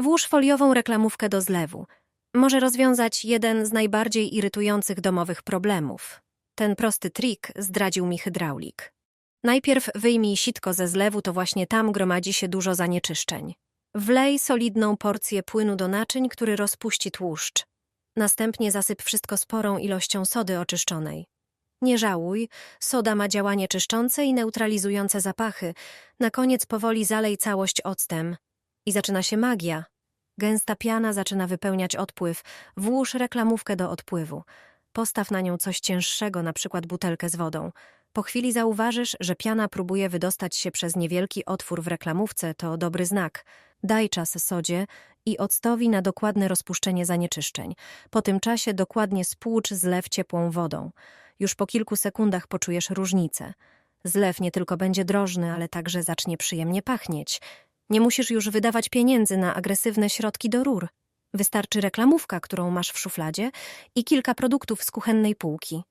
Włóż foliową reklamówkę do zlewu. Może rozwiązać jeden z najbardziej irytujących domowych problemów. Ten prosty trik zdradził mi hydraulik. Najpierw wyjmij sitko ze zlewu, to właśnie tam gromadzi się dużo zanieczyszczeń. Wlej solidną porcję płynu do naczyń, który rozpuści tłuszcz. Następnie zasyp wszystko sporą ilością sody oczyszczonej. Nie żałuj, soda ma działanie czyszczące i neutralizujące zapachy. Na koniec powoli zalej całość octem. I zaczyna się magia. Gęsta piana zaczyna wypełniać odpływ. Włóż reklamówkę do odpływu. Postaw na nią coś cięższego, na przykład butelkę z wodą. Po chwili zauważysz, że piana próbuje wydostać się przez niewielki otwór w reklamówce, to dobry znak. Daj czas sodzie i octowi na dokładne rozpuszczenie zanieczyszczeń. Po tym czasie dokładnie spłucz zlew ciepłą wodą. Już po kilku sekundach poczujesz różnicę. Zlew nie tylko będzie drożny, ale także zacznie przyjemnie pachnieć. Nie musisz już wydawać pieniędzy na agresywne środki do rur. Wystarczy reklamówka, którą masz w szufladzie i kilka produktów z kuchennej półki.